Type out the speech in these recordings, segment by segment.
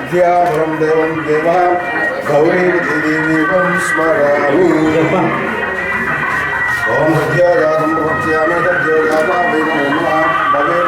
విద్యాభరం దేవం దేవ గౌరీవతి దేవీపం స్మరామి ఓం విద్యాజాతం ప్రత్యామే తద్యోగా భవేన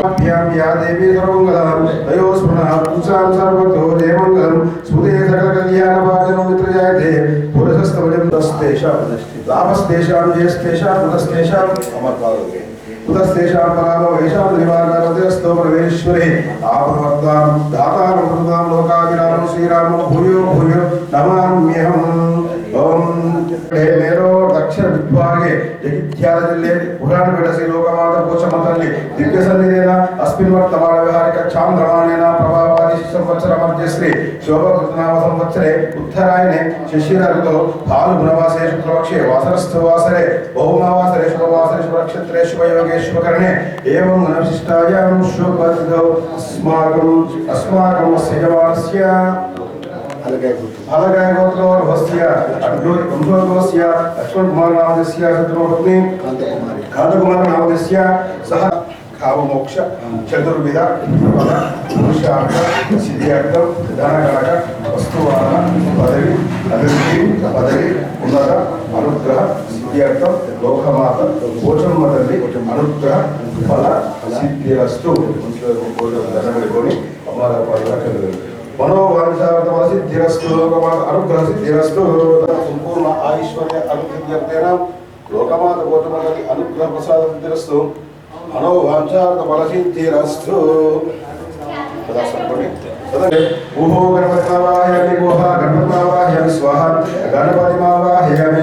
పరిశ్రమస్తు యా దేవీ సర్వమంగళం తయో పుంసాం సర్వతో దేవంగళం స్మృతే సకల కళ్యాణ మిత్రజాయతే పురుషస్తవజం లాభస్తేషాం జయస్తేషాం పరమేశ్వరే దాతారం కృతాం లోకాభిరామం శ్రీరామం భూయో భూయో నమామ్యహం ఓం మేరో దక్ష విద్వా ಜಗಿತ್ಯಾದ ಜಿಲ್ಲೆಯಲ್ಲಿ ಉರಾಣ ಬೆಟ್ಟ ಶ್ರೀ ಲೋಕಮಾತ ಘೋಷಮಂತ್ರದಲ್ಲಿ ದಿವ್ಯ ಸನ್ನಿಧೇನ ಅಸ್ಮಿನ್ ವರ್ತಮಾನ ವ್ಯವಹಾರಿಕ ಕ್ಷಾಂ ದ್ರವಣೇನ ಪ್ರಭಾವಾದಿ ಸಂವತ್ಸರ ಮಧ್ಯ ಶ್ರೀ ಶೋಭಕೃತನಾಮ ಸಂವತ್ಸರೆ ಉತ್ತರಾಯಣೆ ಶಿಶಿರ ಋತು ಹಾಲು ಗುಣವಾಸೆ ಶುಕ್ಲಪಕ್ಷೆ ವಾಸರಸ್ಥವಾಸರೆ ಬಹುಮಾವಾಸರೆ ಶುಭವಾಸರೆ ಶುಭಕ್ಷತ್ರೆ ಶುಭಯೋಗೆ ಶುಭಕರಣೆ ಏವಂ ಅನುಶಿಷ್ಟಾಯ ಶುಭ ಅಸ್ಮಾಕಂ ಅಸ್ಮಾಕಂ ಸೇವಾಸ್ಯ अलगाय गोत्रोर्भस्य अड्डोरि कुम्भोर्भस्य लक्ष्मणकुमार नामधस्य शत्रुपत्नी कान्तकुमार नामधस्य सह काममोक्ष चतुर्विध पद पुरुषार्थ सिद्ध्यार्थं धनकनक वस्तुवाहन पदवी अभिवृद्धि पदवी ಉನ್ನತ ಅನುಗ್ರಹ ಸಿದ್ಧಿಯರ್ಥ ಲೋಕಮಾತ ಭೋಜನ್ಮದಲ್ಲಿ ಅನುಗ್ರಹ ಫಲ ಸಿದ್ಧಿರಸ್ತು ಧನಗಳಿಗೋಣಿ ಅಮರ ಪದ మనోవాంఛార్థమ సిద్ధిరస్తు లోకమాత అనుగ్రహ సిద్ధిరస్తు సంపూర్ణ ఐశ్వర్య అనుగ్రహ్యర్థేన లోకమాత గోతమగలి అనుగ్రహ ప్రసాద సిద్ధిరస్తు మనోవాంఛార్థ బల సిద్ధిరస్తు సదా సంపడి ఊహో గణపతిమావాహయామి. గుహ గణపతిమావాహయామి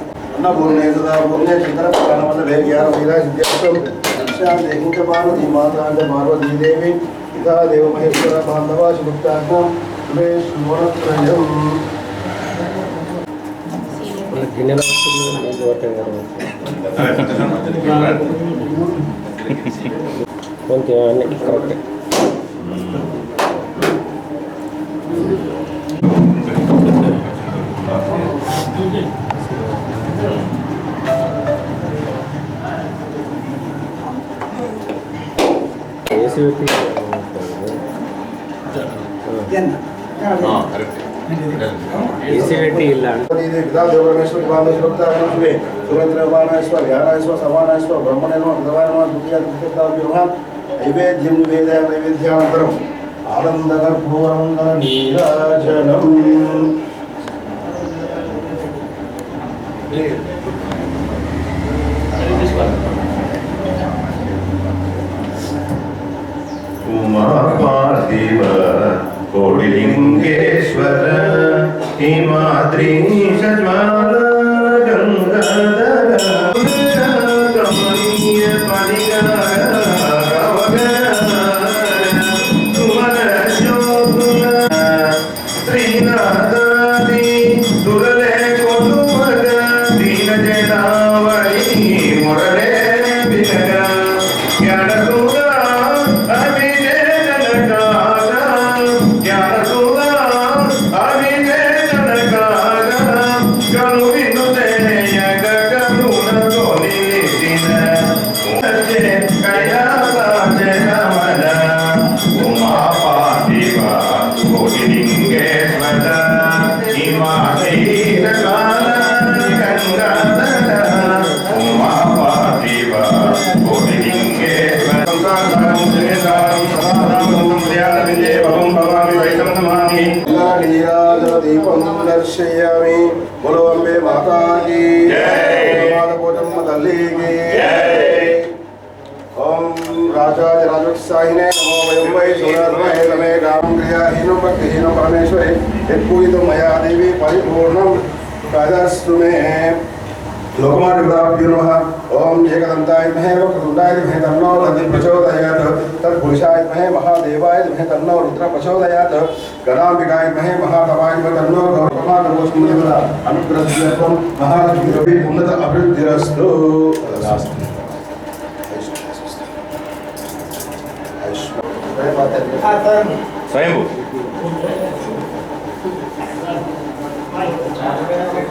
అన్నపూర్ణే సదా పూర్ణే శంకర ప్రాణవల్లభే జ్ఞాన వైరా సిద్ధ్యార్థం శాంతి ఇంక పార్వతీ మాతా అంత పార్వతీ దేవి పితా దేవ మహేశ్వర బాంధవ శుభాత్మ సురేశ్వరత్రయం గిన్నెల నీళ్ళు పట్టాం కదా కొంచెం అన్ని కరెక్ట్. ഇരുപത്തി ದೇವರನೇಶ್ವರ ಬಾಂಧವೇ ಸುರೇಂದ್ರ ಉಪಾನೇಶ್ವರ ಯಾರಾಯೇಶ್ವರ ಸಮಾನೇಶ್ವರ ಬ್ರಹ್ಮಣೇನೋ ಧವಾನೇನೋ ದ್ವಿತೀಯ ತೃತೀಯ ನೈವೇದ್ಯಂ ವೇದ ನೈವೇದ್ಯಾನಂತರಂ ಆನಂದಗರ್ಭೋರಂಗನ ನೀರಾಜನಂ పార్థివ కోడిలింగేశ్వర హిమాద్రి సజ్వాల గంగాధర तो मया देवी परिपूर्णं कादास्तुमे लोकमान्यपदाभ्यो नमः ॐ एकदन्ताय महे वक्रतुण्डाय महे तन्नो प्रचोदयात। प्रचोदयात् तत्पुरुषाय महे महादेवाय महे तन्नो रुद्र गणाम्बिकाय महे तन्नो उन्नत अभिवृद्धिरस्तु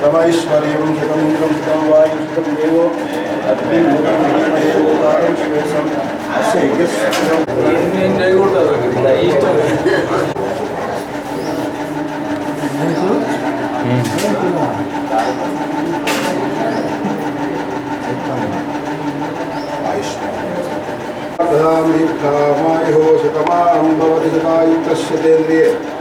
స్వయంభూ రాజశేఖర్ దాదా శతమైశ్వర్యం శతమింద్రం శతం వాయు శతం దేవో అగ్నిశేషం అస్య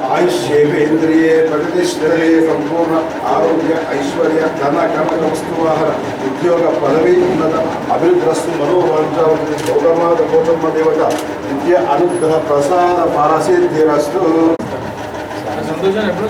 ఆయుష్యేంద్రియే ప్రగతిస్థిరే సంపూర్ణ ఆరోగ్య ఐశ్వర్య ధన కనక వస్తువాహన ఉద్యోగ పదవి ఉన్నత అభివృద్ధిస్తు మనోవాంఛావతి గౌరవాద గౌతమ దేవత విద్య అనుగ్రహ ప్రసాద పారసిద్ధిరస్తు సంతోషం ఎప్పుడు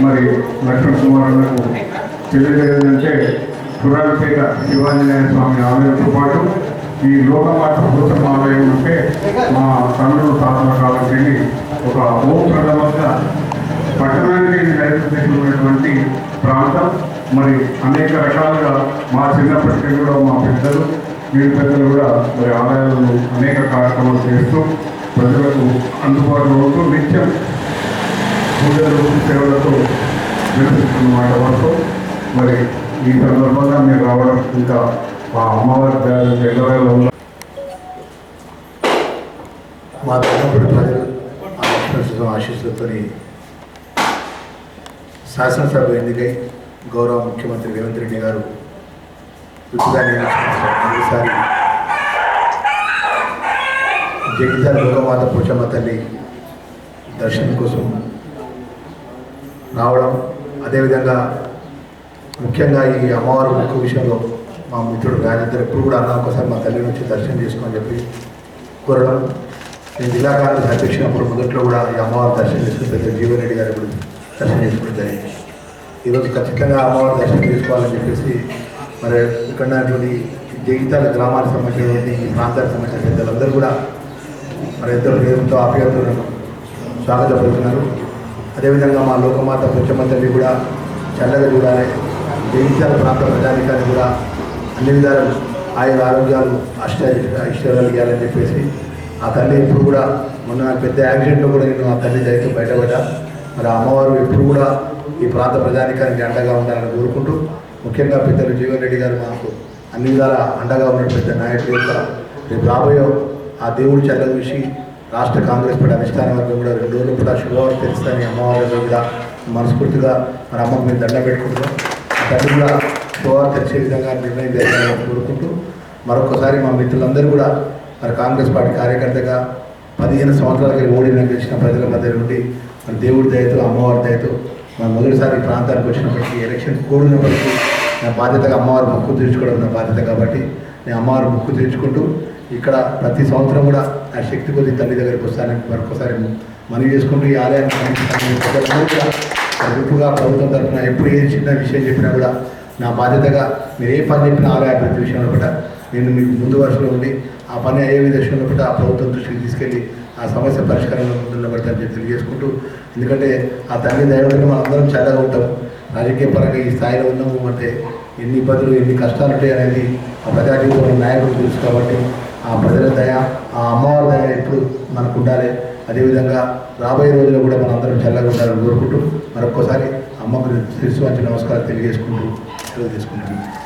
మరి లక్ష్మణ కుమారులకు తెలియజేయాలంటే పురాణపేట శివాంజనేయ స్వామి ఆలయంతో పాటు ఈ లోకమాత భూతమ్మ ఆలయం అంటే మా తండ్రులు తాతల కాలం వెళ్ళి ఒక ఓం పట్టణానికి నైరుతి ఉన్నటువంటి ప్రాంతం. మరి అనేక రకాలుగా మా చిన్నప్పటికీ కూడా మా పెద్దలు వీరి పెద్దలు కూడా మరి ఆలయాలను అనేక కార్యక్రమాలు చేస్తూ ప్రజలకు అందుబాటులో ఉంటూ నిత్యం పూజలు సేవలతో నిర్వహిస్తున్న మాట వరకు మరి ఈ సందర్భంగా మీరు రావడం ఇంకా మా అమ్మవారి దయ ఎల్లవేళ ఉన్న మా ధర్మపురి ప్రజలు ఆ ఆశీస్సులతో శాసనసభ ఎన్నికై గౌరవ ముఖ్యమంత్రి రేవంత్ రెడ్డి గారు విప్పుగా నియమించిన జగిత్యాల లోకమాత పోచమ్మ తల్లి దర్శనం కోసం రావడం అదేవిధంగా ముఖ్యంగా ఈ అమ్మవారి ముఖ్య విషయంలో మా మిత్రుడు గాయనిద్దరు ఎప్పుడు కూడా అన్న ఒకసారి మా తల్లి నుంచి దర్శనం చేసుకోమని చెప్పి కోరడం. నేను జిల్లా కాంగ్రెస్ అధ్యక్షుడు మొదట్లో కూడా ఈ అమ్మవారి దర్శనం చేసుకుని పెద్ద జీవన్ రెడ్డి గారు ఇప్పుడు దర్శనం చేసుకోవడం జరిగింది. ఈరోజు ఖచ్చితంగా అమ్మవారి దర్శనం చేసుకోవాలని చెప్పేసి మరి ఇక్కడ జీవితాల జగిత్యాల గ్రామానికి సంబంధించినటువంటి ఈ ప్రాంతానికి సంబంధించిన పెద్దలందరూ కూడా మరి ఇద్దరు పేరుతో ఆప్యాయతలను స్వాగతపడుతున్నారు అదేవిధంగా మా లోకమాత ముఖ్యమంత్రిని కూడా చల్లగా చూడాలి జగిత్యాల ప్రాంత ప్రజానికాన్ని కూడా అన్ని విధాలు ఆయన ఆరోగ్యాలు అష్ట ఇష్టాలని చెప్పేసి ఆ తల్లి ఇప్పుడు కూడా మొన్న పెద్ద యాక్సిడెంట్లో కూడా నేను ఆ తల్లి దయతో బయటపడ్డా. మరి అమ్మవారు ఎప్పుడు కూడా ఈ ప్రాంత ప్రజానికానికి అండగా ఉండాలని కోరుకుంటూ ముఖ్యంగా పెద్దలు జీవన్ రెడ్డి గారు మాకు అన్ని విధాల అండగా ఉన్న పెద్ద నాయకుడు యొక్క రేపు రాబోయే ఆ దేవుడు చల్ల చూసి రాష్ట్ర కాంగ్రెస్ పార్టీ అధిష్టాన వర్గం కూడా రెండు రోజులు కూడా శుభవార్త తెలుస్తుందని అమ్మవారి మనస్ఫూర్తిగా మన అమ్మకు మేము దండ పెట్టుకుంటున్నాం. దండ కూడా శుభవార్త తెలిసే విధంగా నిర్ణయం చేయాలని కోరుకుంటూ మరొకసారి మా మిత్రులందరూ కూడా మరి కాంగ్రెస్ పార్టీ కార్యకర్తగా పదిహేను సంవత్సరాలకి ఓడిన గెలిచిన ప్రజల మధ్య నుండి మన దేవుడి దయతో అమ్మవారి దయతో మన మొదటిసారి ప్రాంతానికి వచ్చినప్పటికీ ఎలక్షన్ కోడినప్పటికీ నా బాధ్యతగా అమ్మవారి మొక్కు తీర్చుకోవడం నా బాధ్యత కాబట్టి నేను అమ్మవారి మొక్కు తీర్చుకుంటూ ఇక్కడ ప్రతి సంవత్సరం కూడా ఆ శక్తి కొద్ది తల్లి దగ్గరికి వస్తానని మరొకసారి మనవి చేసుకుంటూ ఈ ఆలయాన్ని సంబంధించిన కూడా ప్రభుత్వం తరఫున ఎప్పుడు ఏ చిన్న విషయం చెప్పినా కూడా నా బాధ్యతగా మీరు ఏ పని చెప్పినా ఆలయ అభివృద్ధి విషయంలో కూడా నేను మీకు ముందు వరుసలో ఉండి ఆ పని అయ్యే విధంగా కూడా ఆ ప్రభుత్వం దృష్టికి తీసుకెళ్ళి ఆ సమస్య పరిష్కారంలో ముందులో నిలబడతానని చెప్పి తెలియజేసుకుంటూ ఎందుకంటే ఆ తల్లి దైవంలో మనం అందరం చాలా ఉంటాం. రాజకీయ పరంగా ఈ స్థాయిలో ఉన్నాము అంటే ఎన్ని ఇబ్బందులు ఎన్ని కష్టాలు ఉంటాయి అనేది ఆ ప్రజాజీవితంలో నాయకులు తెలుసు కాబట్టి ఆ ప్రజల దయ ఆ అమ్మవారి దయ ఎప్పుడు మనకు ఉండాలి అదేవిధంగా రాబోయే రోజుల్లో కూడా మనందరం అందరం చల్లగా ఉండాలని కోరుకుంటూ మరొక్కసారి అమ్మకు శిరస్సు వంచి నమస్కారం తెలియజేసుకుంటూ సెలవు తీసుకుంటున్నాను